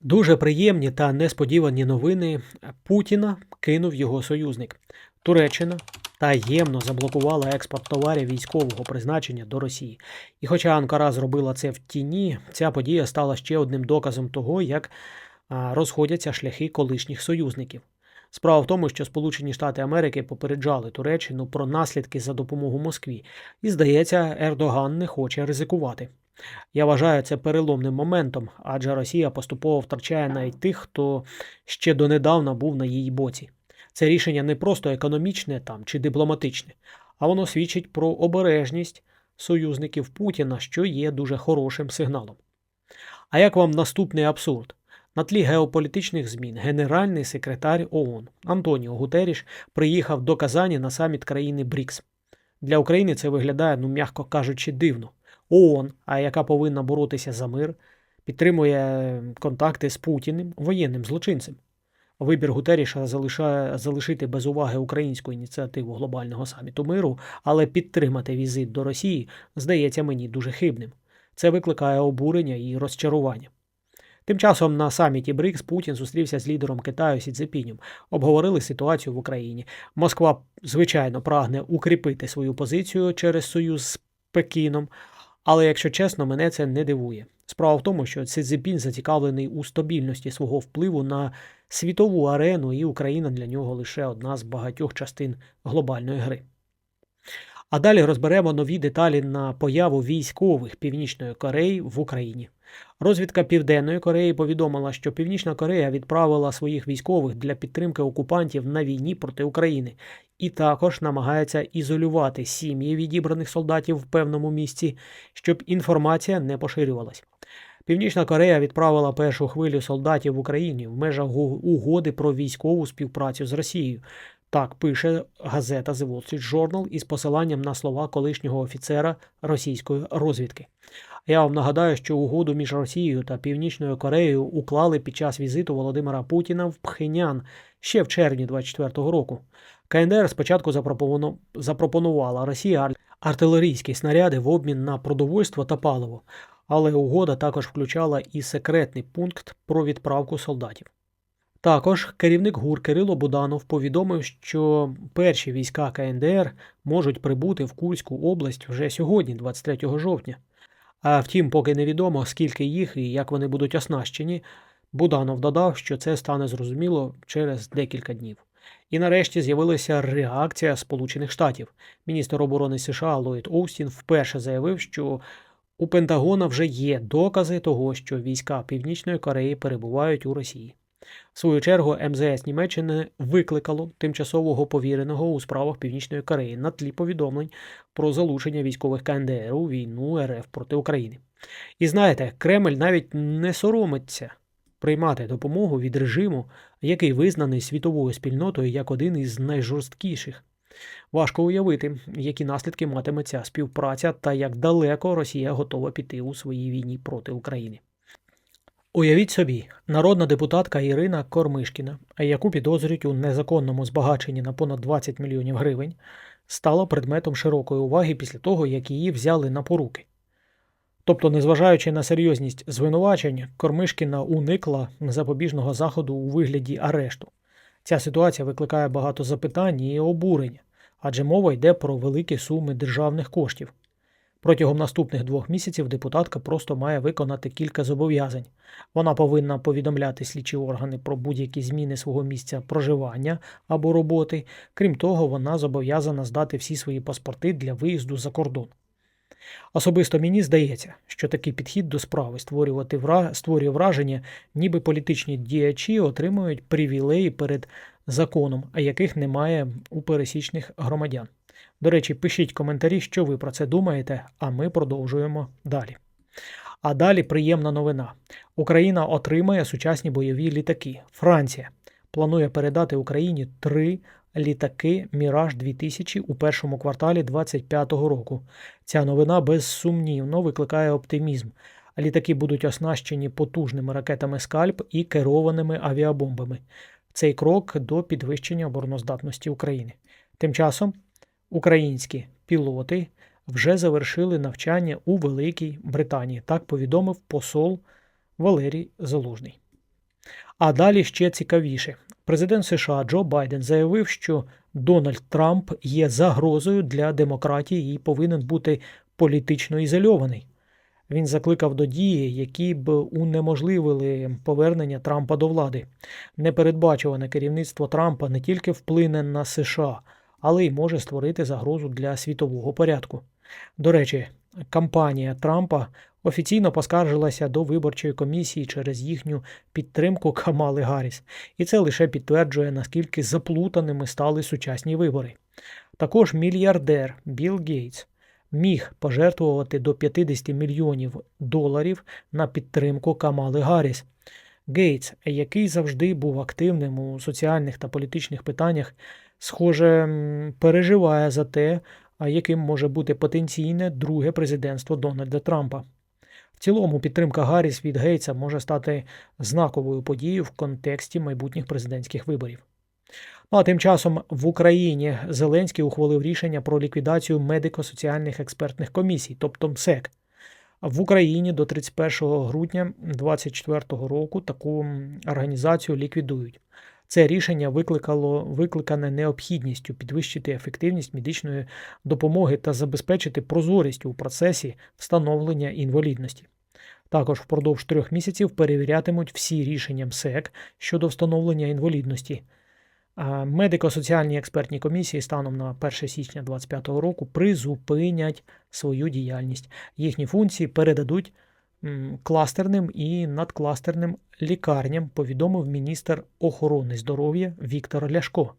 Дуже приємні та несподівані новини Путіна кинув його союзник. Туреччина таємно заблокувала експорт товарів військового призначення до Росії. І хоча Анкара зробила це в тіні, ця подія стала ще одним доказом того, як розходяться шляхи колишніх союзників. Справа в тому, що Сполучені Штати Америки попереджали Туреччину про наслідки за допомогу Москві, і, здається, Ердоган не хоче ризикувати. Я вважаю це переломним моментом, адже Росія поступово втрачає навіть тих, хто ще донедавна був на її боці. Це рішення не просто економічне там чи дипломатичне, а воно свідчить про обережність союзників Путіна, що є дуже хорошим сигналом. А як вам наступний абсурд? На тлі геополітичних змін генеральний секретар ООН Антоніо Гутеріш приїхав до Казані на саміт країни БРІКС. Для України це виглядає, ну м'яко кажучи, дивно. ООН, а яка повинна боротися за мир, підтримує контакти з Путіним, воєнним злочинцем. Вибір Гутеріша залишає залишити без уваги українську ініціативу глобального саміту миру, але підтримати візит до Росії здається мені дуже хибним. Це викликає обурення і розчарування. Тим часом на саміті БРИКС Путін зустрівся з лідером Китаю Сі Цзепінем, обговорили ситуацію в Україні. Москва, звичайно, прагне укріпити свою позицію через союз з Пекіном, але якщо чесно, мене це не дивує. Справа в тому, що Сі Цзепін зацікавлений у стабільності свого впливу на світову арену, і Україна для нього лише одна з багатьох частин глобальної гри. А далі розберемо нові деталі на появу військових Північної Кореї в Україні. Розвідка Південної Кореї повідомила, що Північна Корея відправила своїх військових для підтримки окупантів на війні проти України і також намагається ізолювати сім'ї відібраних солдатів в певному місці, щоб інформація не поширювалась. Північна Корея відправила першу хвилю солдатів в Україні в межах угоди про військову співпрацю з Росією. Так пише газета The Wall Street Journal із посиланням на слова колишнього офіцера російської розвідки. Я вам нагадаю, що угоду між Росією та Північною Кореєю уклали під час візиту Володимира Путіна в Пхенян ще в червні 24-го року. КНДР спочатку запропонувала Росії ар- артилерійські снаряди в обмін на продовольство та паливо, але угода також включала і секретний пункт про відправку солдатів. Також керівник ГУР Кирило Буданов повідомив, що перші війська КНДР можуть прибути в Курську область вже сьогодні, 23 жовтня. А втім, поки невідомо, скільки їх і як вони будуть оснащені, Буданов додав, що це стане зрозуміло через декілька днів. І нарешті з'явилася реакція Сполучених Штатів. Міністр оборони США Ллойд Оустін вперше заявив, що у Пентагона вже є докази того, що війська Північної Кореї перебувають у Росії. В свою чергу МЗС Німеччини викликало тимчасового повіреного у справах Північної Кореї на тлі повідомлень про залучення військових КНДР у війну РФ проти України. І знаєте, Кремль навіть не соромиться приймати допомогу від режиму, який визнаний світовою спільнотою як один із найжорсткіших. Важко уявити, які наслідки матиме ця співпраця та як далеко Росія готова піти у своїй війні проти України. Уявіть собі, народна депутатка Ірина Кормишкіна, яку підозрюють у незаконному збагаченні на понад 20 мільйонів гривень, стала предметом широкої уваги після того, як її взяли на поруки. Тобто, незважаючи на серйозність звинувачень, Кормишкіна уникла запобіжного заходу у вигляді арешту. Ця ситуація викликає багато запитань і обурення, адже мова йде про великі суми державних коштів. Протягом наступних двох місяців депутатка просто має виконати кілька зобов'язань. Вона повинна повідомляти слідчі органи про будь-які зміни свого місця проживання або роботи. Крім того, вона зобов'язана здати всі свої паспорти для виїзду за кордон. Особисто мені здається, що такий підхід до справи створювати вра... створює враження, ніби політичні діячі отримують привілеї перед законом, а яких немає у пересічних громадян. До речі, пишіть коментарі, що ви про це думаєте, а ми продовжуємо далі. А далі приємна новина. Україна отримає сучасні бойові літаки. Франція планує передати Україні три літаки Міраж 2000 у першому кварталі 2025 року. Ця новина безсумнівно викликає оптимізм. Літаки будуть оснащені потужними ракетами Скальп і керованими авіабомбами. Цей крок до підвищення обороноздатності України. Тим часом українські пілоти вже завершили навчання у Великій Британії. Так повідомив посол Валерій Залужний. А далі ще цікавіше. Президент США Джо Байден заявив, що Дональд Трамп є загрозою для демократії і повинен бути політично ізольований. Він закликав до дії, які б унеможливили повернення Трампа до влади. Непередбачуване керівництво Трампа не тільки вплине на США, але й може створити загрозу для світового порядку. До речі, кампанія Трампа офіційно поскаржилася до виборчої комісії через їхню підтримку Камали Гарріс, і це лише підтверджує, наскільки заплутаними стали сучасні вибори. Також мільярдер Білл Гейтс міг пожертвувати до 50 мільйонів доларів на підтримку Камали Гарріс. Гейтс, який завжди був активним у соціальних та політичних питаннях, схоже, переживає за те, яким може бути потенційне друге президентство Дональда Трампа. В цілому підтримка Гарріс від Гейтса може стати знаковою подією в контексті майбутніх президентських виборів. Ну а тим часом в Україні Зеленський ухвалив рішення про ліквідацію медико-соціальних експертних комісій, тобто МСЕК. В Україні до 31 грудня 2024 року таку організацію ліквідують. Це рішення викликало викликане необхідністю підвищити ефективність медичної допомоги та забезпечити прозорість у процесі встановлення інвалідності. Також впродовж трьох місяців перевірятимуть всі рішення МСЕК щодо встановлення інвалідності. Медико-соціальні експертні комісії станом на 1 січня 2025 року призупинять свою діяльність. Їхні функції передадуть кластерним і надкластерним лікарням, повідомив міністр охорони здоров'я Віктор Ляшко.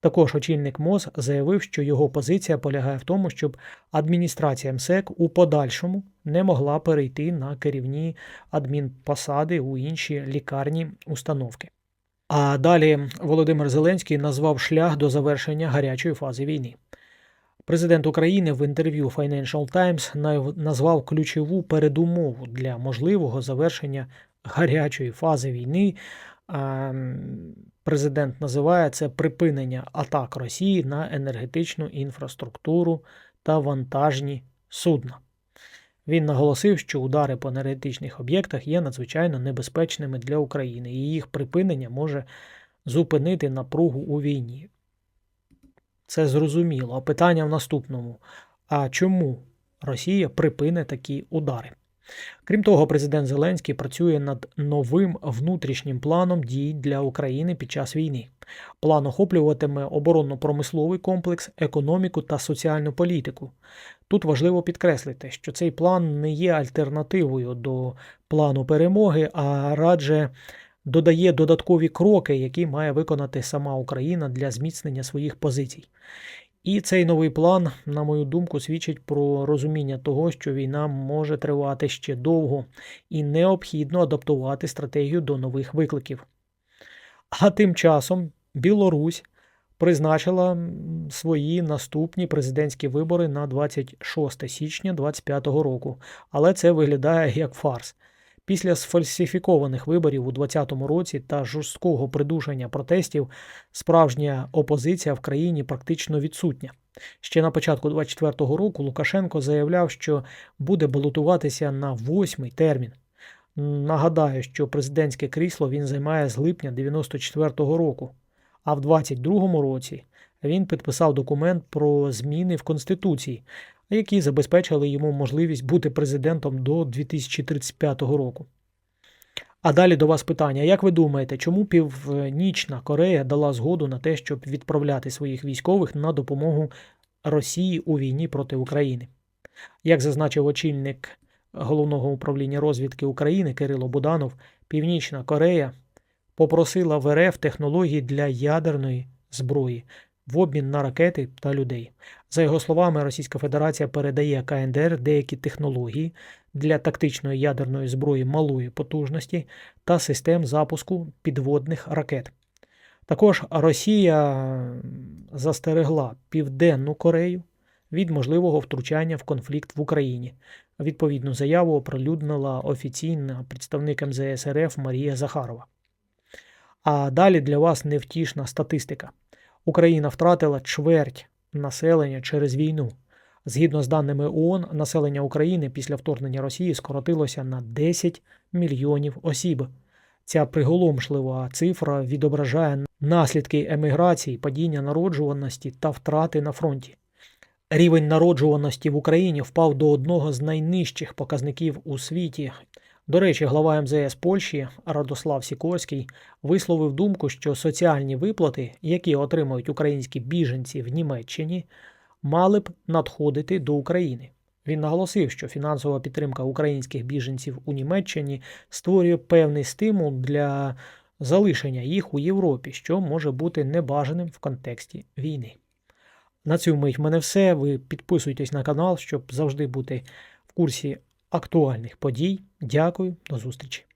Також очільник МОЗ заявив, що його позиція полягає в тому, щоб адміністрація МСЕК у подальшому не могла перейти на керівні адмінпосади у інші лікарні установки. А далі Володимир Зеленський назвав шлях до завершення гарячої фази війни. Президент України в інтерв'ю Financial Times назвав ключову передумову для можливого завершення гарячої фази війни. Президент називає це припинення атак Росії на енергетичну інфраструктуру та вантажні судна. Він наголосив, що удари по енергетичних об'єктах є надзвичайно небезпечними для України, і їх припинення може зупинити напругу у війні. Це зрозуміло. А питання в наступному: а чому Росія припине такі удари? Крім того, президент Зеленський працює над новим внутрішнім планом дій для України під час війни. План охоплюватиме оборонно-промисловий комплекс, економіку та соціальну політику. Тут важливо підкреслити, що цей план не є альтернативою до плану перемоги, а радже додає додаткові кроки, які має виконати сама Україна для зміцнення своїх позицій. І цей новий план, на мою думку, свідчить про розуміння того, що війна може тривати ще довго і необхідно адаптувати стратегію до нових викликів. А тим часом Білорусь призначила свої наступні президентські вибори на 26 січня 2025 року, але це виглядає як фарс. Після сфальсифікованих виборів у 2020 році та жорсткого придушення протестів справжня опозиція в країні практично відсутня. Ще на початку 2024 року Лукашенко заявляв, що буде балотуватися на восьмий термін. Нагадаю, що президентське крісло він займає з липня 94-го року, а в 22-му році він підписав документ про зміни в Конституції, які забезпечили йому можливість бути президентом до 2035 року. А далі до вас питання: як ви думаєте, чому Північна Корея дала згоду на те, щоб відправляти своїх військових на допомогу Росії у війні проти України? Як зазначив очільник головного управління розвідки України Кирило Буданов, Північна Корея попросила в РФ технології для ядерної зброї в обмін на ракети та людей. За його словами, Російська Федерація передає КНДР деякі технології для тактичної ядерної зброї малої потужності та систем запуску підводних ракет. Також Росія застерегла Південну Корею від можливого втручання в конфлікт в Україні. Відповідну заяву оприлюднила офіційна представник МЗС Марія Захарова. А далі для вас невтішна статистика. Україна втратила чверть населення через війну. Згідно з даними ООН, населення України після вторгнення Росії скоротилося на 10 мільйонів осіб. Ця приголомшлива цифра відображає наслідки еміграції, падіння народжуваності та втрати на фронті. Рівень народжуваності в Україні впав до одного з найнижчих показників у світі. До речі, глава МЗС Польщі Радослав Сікорський висловив думку, що соціальні виплати, які отримують українські біженці в Німеччині, мали б надходити до України. Він наголосив, що фінансова підтримка українських біженців у Німеччині створює певний стимул для залишення їх у Європі, що може бути небажаним в контексті війни. На мить в мене все. Ви підписуйтесь на канал, щоб завжди бути в курсі актуальних подій. Дякую, до зустрічі.